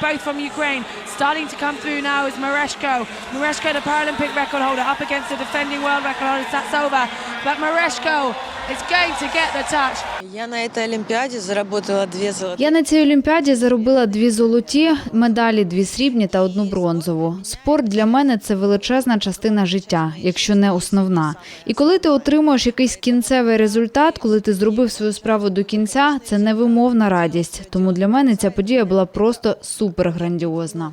both from Ukraine. Starting to come through now is Mareshko. Mareshko, the Paralympic record holder, up against the defending world record holder, Satsova. But Mareshko is going to get the touch. Я на этой Олимпиаде заработала две золотые. Я на цій олімпіаді заробила дві золоті медалі, дві срібні та одну бронзову. Спорт для мене це величезна частина життя, якщо не основна. І коли ти отримуєш якийсь кінцевий результат, коли ти зробив свою справу до кінця, це невимовна радість. Тому для мене ця подія була просто супер грандіозна.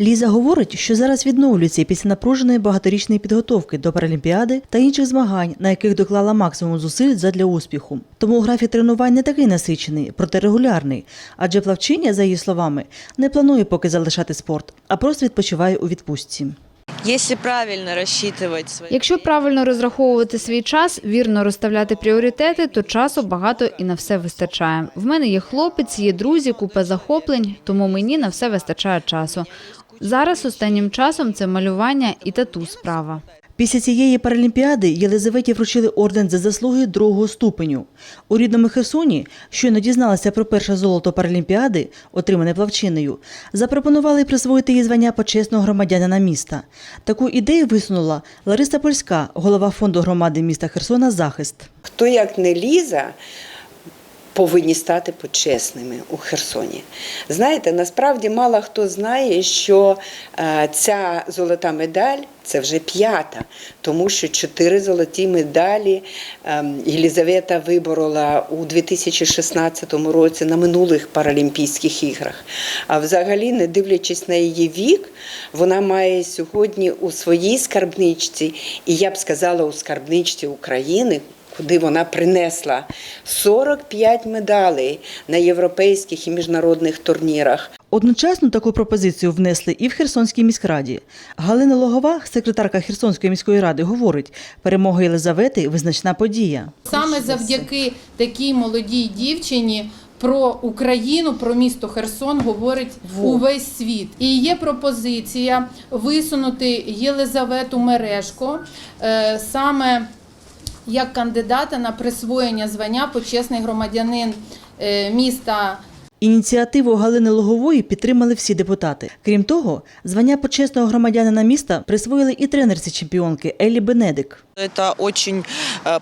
Ліза говорить, що зараз відновлюється після напруженої багаторічної підготовки до Паралімпіади та інших змагань, на яких доклала максимум зусиль задля успіху. Тому графік тренувань не такий насичений, проте регулярний. Адже плавчиня, за її словами, не планує поки залишати спорт, а просто відпочиває у відпустці. Если правильно рассчитывать свои... Якщо правильно розраховувати свій час, вірно розставляти пріоритети, то часу багато і на все вистачає. В мене є хлопець, є друзі, купа захоплень, тому мені на все вистачає часу. Зараз останнім часом це малювання і тату справа. Після цієї паралімпіади Єлизаветі вручили орден за заслуги другого ступеню. У рідному Херсоні, щойно дізналася про перше золото паралімпіади, отримане плавчиною, запропонували присвоїти їй звання почесного громадянина міста. Таку ідею висунула Лариса Польська, голова фонду громади міста Херсона Захист. Хто як не Ліза, повинні стати почесними у Херсоні. Знаєте, насправді мало хто знає, що е, ця золота медаль це вже п'ята, тому що чотири золоті медалі е, Єлізавета виборола у 2016 році на минулих Паралімпійських іграх. А взагалі, не дивлячись на її вік, вона має сьогодні у своїй скарбничці, і я б сказала, у скарбничці України куди вона принесла 45 медалей на європейських і міжнародних турнірах. Одночасно таку пропозицію внесли і в Херсонській міськраді. Галина Логова, секретарка Херсонської міської ради, говорить, перемога Єлизавети – визначна подія. Саме завдяки такій молодій дівчині про Україну, про місто Херсон говорить увесь світ. І є пропозиція висунути Єлизавету Мережко е, саме як кандидата на присвоєння звання почесний громадянин е, міста Ініціативу Галини Логової підтримали всі депутати. Крім того, звання почесного громадянина міста присвоїли і тренерці чемпіонки Елі Бенедик. Очень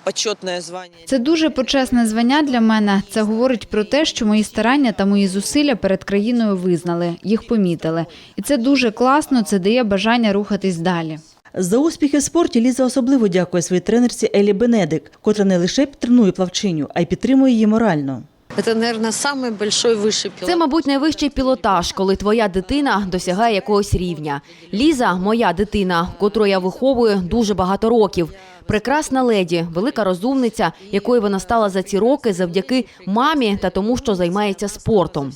почетное. Це дуже почесне звання для мене. Це говорить про те, що мої старання та мої зусилля перед країною визнали, їх помітили. І це дуже класно. Це дає бажання рухатись далі. За успіхи в спорті Ліза особливо дякує своїй тренерці Елі Бенедик, котра не лише тренує плавчиню, а й підтримує її морально. Это, наверное, самый большой высший пилот. Це, мабуть, найвищий пілотаж, коли твоя дитина досягає якогось рівня. Ліза, моя дитина, котру я виховую дуже багато років. Прекрасна леді, велика розумниця, якою вона стала за ці роки завдяки мамі та тому, що займається спортом.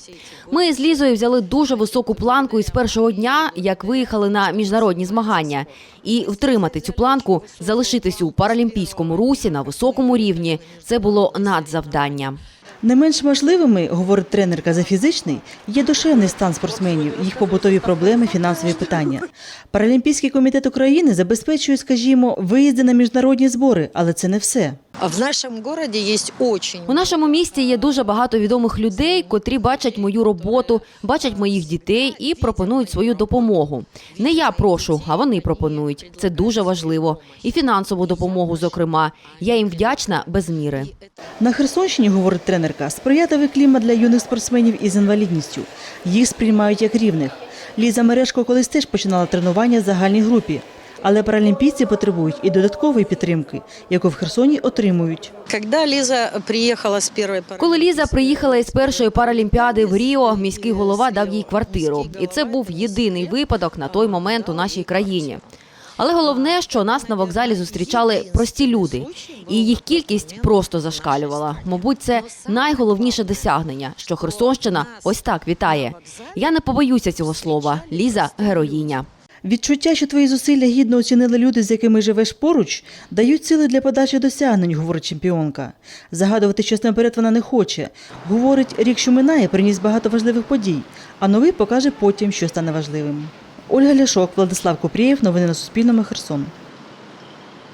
Ми з Лізою взяли дуже високу планку із першого дня, як виїхали на міжнародні змагання. І втримати цю планку, залишитись у паралімпійському русі на високому рівні це було надзавдання. Не менш важливими, говорить тренерка за фізичний, є душевний стан спортсменів, їх побутові проблеми, фінансові питання. Паралімпійський комітет України забезпечує, скажімо, виїзди на міжнародні збори, але це не все. А в нашем городе есть очень У нашому місті є дуже багато відомих людей, котрі бачать мою роботу, бачать моїх дітей і пропонують свою допомогу. Не я прошу, а вони пропонують. Це дуже важливо. І фінансову допомогу, зокрема. Я їм вдячна без міри. На Херсонщині, говорить тренерка, сприятливий клімат для юних спортсменів із інвалідністю. Їх сприймають як рівних. Ліза Мережко колись теж починала тренування в загальній групі. Але паралімпійці потребують і додаткової підтримки, яку в Херсоні отримують. Коли Ліза приїхала із першої паралімпіади в Ріо, міський голова дав їй квартиру, і це був єдиний випадок на той момент у нашій країні. Але головне, що нас на вокзалі зустрічали прості люди, і їх кількість просто зашкалювала. Мабуть, це найголовніше досягнення, що Херсонщина ось так вітає. Я не побоюся цього слова. Ліза героїня. Відчуття, що твої зусилля гідно оцінили люди, з якими живеш поруч, дають сили для подачі досягнень, говорить чемпіонка. Загадувати щось наперед вона не хоче. Говорить, рік, що минає, приніс багато важливих подій, а новий покаже потім, що стане важливим. Ольга Ляшок, Владислав Купрієв. Новини на Суспільному. Херсон.